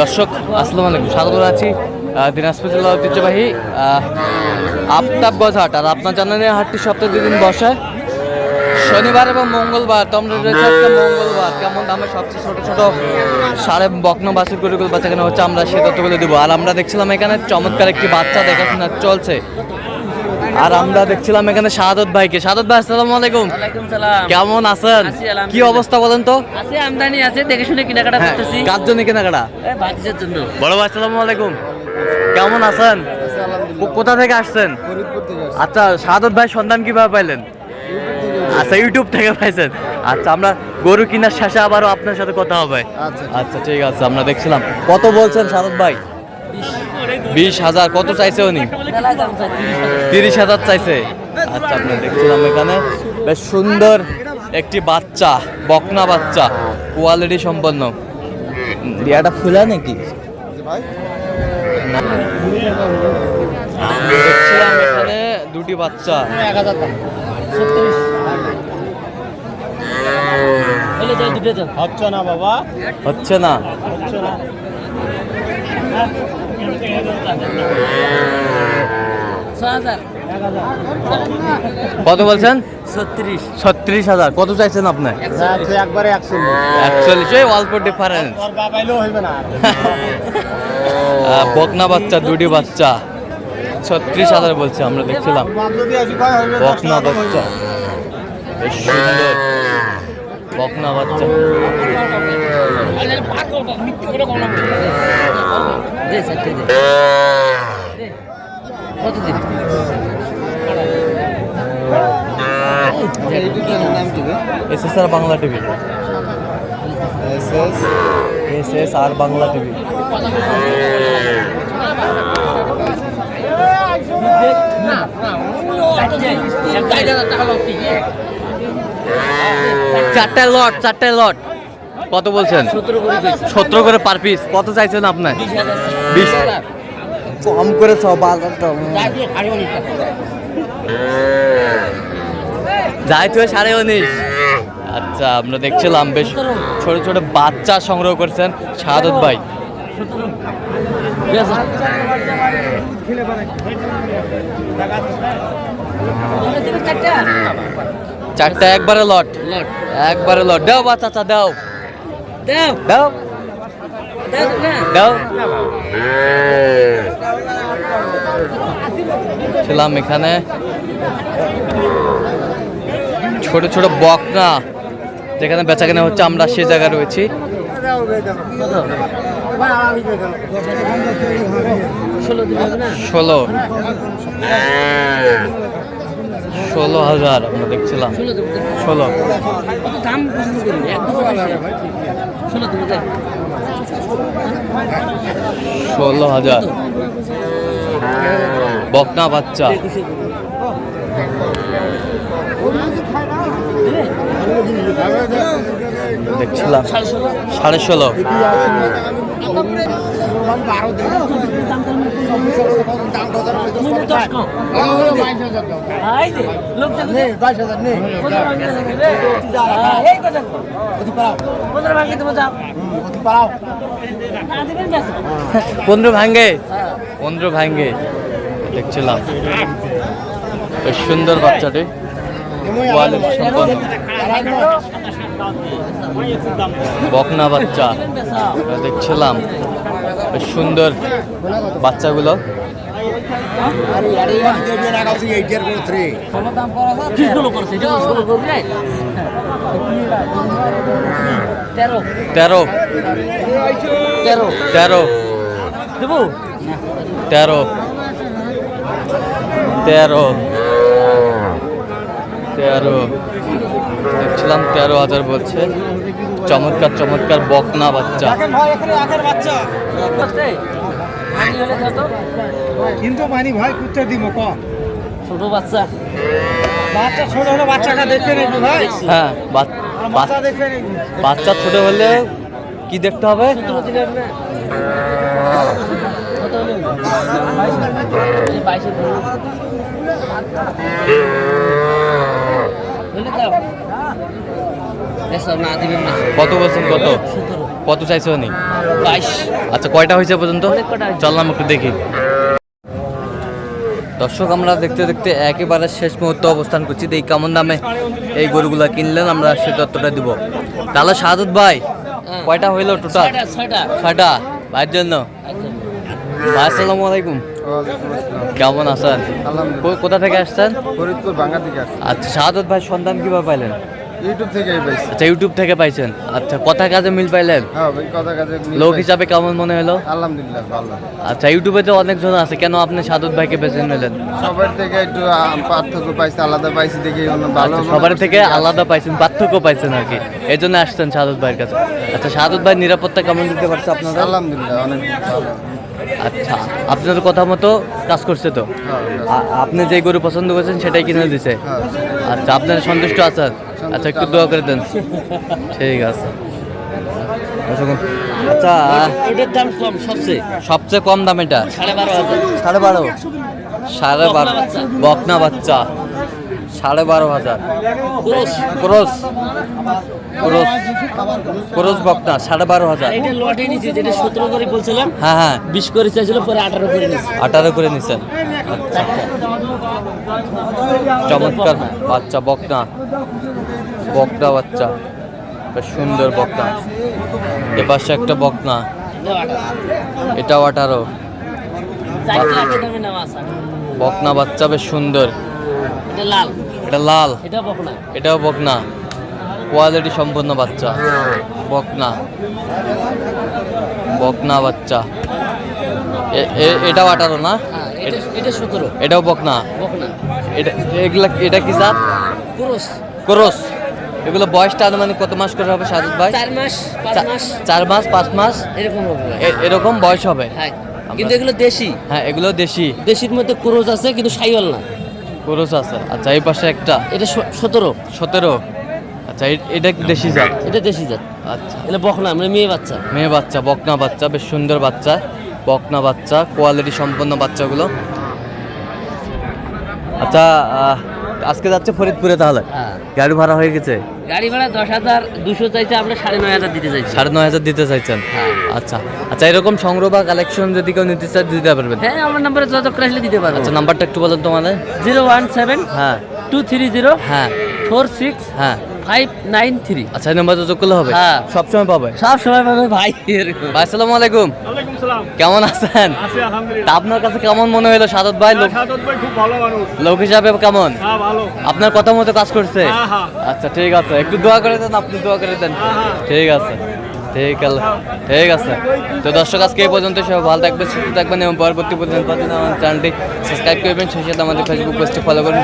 দর্শক, আসসালামু আলাইকুম, স্বাগত আছি দিনাজপুর জেলা ঐতিহ্যবাহী আফতাবগঞ্জ হাট আর আপনার জানেন হাটটি সপ্তাহে দুদিন বসে। শনিবার এবং মঙ্গলবার, তো আমরা রয়েছে মঙ্গলবার। কেমন দামে সবচেয়ে ছোট ছোট সাড়ে বকন বাসুর গরুগুলো বাচ্চা কেন হচ্ছে, আমরা সে তথ্যগুলো দেবো। আর আমরা দেখছিলাম এখানে চমৎকার একটি বাচ্চা দেখাশোনা চলছে। আর আমরা দেখছিলাম এখানে শাহাদত ভাইকে। শাহাদত ভাই আসসালামু আলাইকুম। কেমন আছেন? কি অবস্থা বলেন তো? আছে আমদানি আছে দেখে শুনে কেনাকাটা হ্যাঁ, করতেছি। কার জন্য কেনাকাটা? ভাতিজার জন্য। বড় ভাই আসসালামু আলাইকুম। কেমন আছেন? কোথা থেকে আসছেন? আচ্ছা সাদত ভাই সন্ধান কীভাবে পাইলেন? আচ্ছা ইউটিউব থেকে পাইছেন। আচ্ছা আমরা গরু কিনার শেষে আবারও আপনার সাথে কথা হবে। আচ্ছা ঠিক আছে আমরা দেখছিলাম। কত বলছেন সাদত ভাই? বিশ হাজার কত চাইছে উনি? তিরিশ হাজার। চাইছে। আচ্ছা আমরা দেখছিলাম এখানে। বেশ সুন্দর একটি বাচ্চা বকনা বাচ্চা কোয়ালিটি সম্পন্ন। রিয়াটা ফুলা নাকি? দেখছিলাম এখানে দুটি বাচ্চা। হচ্ছে না বাবা। হচ্ছে না। কত বলছেন? ছত্রিশ। ছত্রিশ হাজার। কত চাইছেন আপনি? একবারে সেই অল্প ডিফারেন্স বকনা বাচ্চা দুটি বাচ্চা। ছত্রিশ হাজার বলছে আমরা দেখছিলাম। বকনা বাচ্চা। সুন্দর। বকনা বাচ্চা। চারটে দে দে। কত দিন। S S R Bangla TV. S S R Bangla TV. চারটে লট চারটে লট। কত বলছেন? সতেরো করে পার পিস কত চাইছেন আপনার? বিশ। কম করে সব যাই তো সাড়ে উনিশ। আচ্ছা আমরা দেখছিলাম বেশ ছোট ছোট বাচ্চা সংগ্রহ করছেন শাহাদত ভাই। চারটা একবারে লট। একবারে লট। দাও বাচ্চা চাচা দাও। দাও দাও দাও না ছিলাম এখানে ছোট ছোট বকনা যেখানে বেচা কেনা হচ্ছে আমরা সে জায়গায় রয়েছি ষোলো ষোলো হাজার আমরা দেখছিলাম ষোলো ষোলো হাজার। বকনা বাচ্চা। দেখছিলাম। সাড়ে ষোলো বাইশ হাজার নেই পারাও পনেরো ভাঙ্গে? পনেরো ভাঙ্গে। দেখছিলাম। বেশ সুন্দর বাচ্চাটি। বকনা বাচ্চা। দেখছিলাম। বেশ সুন্দর বাচ্চাগুলো। তেরো। তেরো। তেরো। তেরো দেবো? তেরো। তেরো। তেরো। দেখছিলাম তেরো হাজার বলছে। চমৎকার চমৎকার বকনা বাচ্চা। কিন্তু মানি ভাই কুত্তে দিব ক ছোট বাচ্চা। বাচ্চা ছোট হলে বাচ্চাটা দেখে নেবি ভাই? হ্যাঁ বাচ- বাচ্চা বাচ- দেখে নেবি বাচ্চা ছোট হলে কি দেখতে হবে? কত বলছেন কত? সতেরো। কত চাইছো নি? বাইশ। আচ্ছা কয়টা হয়েছে পর্যন্ত? চললাম একটু দেখি। দর্শক আমরা দেখতে দেখতে একেবারে শেষ মুহূর্তে অবস্থান করছি। এই কেমন দামে এই গরুগুলা কিনলেন আমরা সে তত্ত্বটা দিব। তাহলে সাদত ভাই। কয়টা হইল টোটাল ছয়টা ভাইয়ের জন্য? ভাই আসসালামু আলাইকুম। কেমন আছেন? কোথা থেকে আসছেন? ফরিদপুর বাংলা থেকে আচ্ছা সাদত ভাই সন্ধান কীভাবে পাইলেন? ইউটিউব থেকে পাইছি। আচ্ছা ইউটিউব থেকে পাইছেন? আচ্ছা কথা কাজে মিল পাইলেন? হ্যাঁ ভাই কথা কাজে মিল লোক হিসাবে কেমন মনে হলো? আলহামদুলিল্লাহ ভালো। আচ্ছা ইউটিউবে তো অনেকজন আছে কেন আপনি সাদত ভাইকে বেছে নিলেন? সবার থেকে একটু পার্থক্য পাইছি আলাদা পাইছি দেখে ভালো আচ্ছা, সবার থেকে আলাদা পাইছেন পার্থক্য পাইছেন আর কি। এই জন্য আসছেন সাদত ভাইয়ের কাছে। আচ্ছা সাদত ভাই নিরাপত্তা কেমন দিতে পারছে আপনারা আলহামদুলিল্লাহ অনেক ভালো। আচ্ছা আপনার কথা মতো কাজ করছে তো? আপনি যে গরু পছন্দ করেছেন সেটাই কিনে দিছে। আচ্ছা আপনারা সন্তুষ্ট আছেন? আচ্ছা একটু দোয়া করে দেন। ঠিক আছে। আচ্ছা এটার দাম কম সবচেয়ে। সবচেয়ে কম দাম এটা? সাড়ে বারো সাড়ে বারো? সাড়ে বারো। বকনা বাচ্চা। সাড়ে বারো হাজার। ক্রোশ ক্রোস ক্রোস ক্রোস বকনা সাড়ে বারো হাজার। এটা লটে নিচ্ছি যেটা সতেরো করে বলছিলাম। হ্যাঁ হ্যাঁ। বিশ করে চাইছিল পরে আঠারো করে নিচ্ছি আঠারো করে নিছেন চমৎকার বাচ্চা বকনা। বকনা বাচ্চা। সুন্দর বকনা। এ পাশে একটা বকনা। এটাও আঠারো। বকনা বাচ্চা বেশ সুন্দর। এটা লাল। এটা লাল। এটা বকনা। এটাও বকনা। কোয়ালিটি সম্পন্ন বাচ্চা। বকনা। বকনা বাচ্চা। এটাও আঠারো না? হ্যাঁ এটা সতেরো। এটাও বকনা। বকনা। এটা এগুলা এটা কি জাত? ক্রোশ ক্রস। এগুলো বয়সটা আনুমানিক কত মাস করে হবে সাজুদ ভাই? চার মাস পাঁচ মাস। চার মাস পাঁচ মাস? এরকম হবে এরকম বয়স হবে। হ্যাঁ। কিন্তু এগুলো দেশি। হ্যাঁ এগুলো দেশি। দেশির মধ্যে ক্রোজ আছে কিন্তু সাইওয়াল না। ক্রস আছে। আচ্ছা এই পাশে একটা। এটা সতেরো। সতেরো? আচ্ছা এটা দেশি জাত? এটা দেশি জাত। আচ্ছা। এটা বকনা মানে মেয়ে বাচ্চা। মেয়ে বাচ্চা বকনা বাচ্চা বেশ সুন্দর বাচ্চা। বকনা বাচ্চা কোয়ালিটি সম্পন্ন বাচ্চাগুলো। আচ্ছা আহ, আজকে যাচ্ছে ফরিদপুরে তাহলে? হ্যাঁ। গাড়ি ভাড়া হয়ে গেছে? গাড়ি ভাড়া দশ হাজার দুশো চাইছে আমরা সাড়ে নয় হাজার দিতে চাইছি। সাড়ে নয় হাজার দিতে চাইছেন? হ্যাঁ। আচ্ছা। আচ্ছা এরকম সংগ্রহ বা কালেকশন যদি কেউ নিতে চায় দিতে পারবেন? হ্যাঁ আমার নাম্বারে যোগাযোগ করে আসলে দিতে পারব। আচ্ছা নাম্বারটা একটু বলেন তোমাদের। জিরো ওয়ান সেভেন হ্যাঁ। টু থ্রি জিরো হ্যাঁ। ফোর সিক্স হ্যাঁ। Five nine three. আচ্ছা এই নাম্বার যোগ করলে হবে? হ্যাঁ। সবসময় পাবে? সবসময় পাবে ভাই। ভাই আসসালামু আলাইকুম। কেমন আছেন? আছি আলহামদুলিল্লাহ। আপনার কাছে কেমন মনে হলো সাদত ভাই? লোক সাদত ভাই খুব ভালো মানুষ। লোক হিসাবে কেমন? হ্যাঁ ভালো। আপনার কথা মতো কাজ করছে? হ্যাঁ, হ্যাঁ। আচ্ছা ঠিক আছে। একটু দোয়া করে দেন আপনি দোয়া করে দেন। হ্যাঁ, হ্যাঁ। ঠিক আছে। ঠিক আছে ঠিক আছে। তো দর্শক আজকে এই পর্যন্ত সবাই ভালো থাকবেন সুস্থ থাকবেন এবং পরবর্তী পর্যন্ত আমার চ্যানেলটি। সাবস্ক্রাইব করবেন সেই সাথে আমাদের ফেসবুক পেজটি ফলো করবেন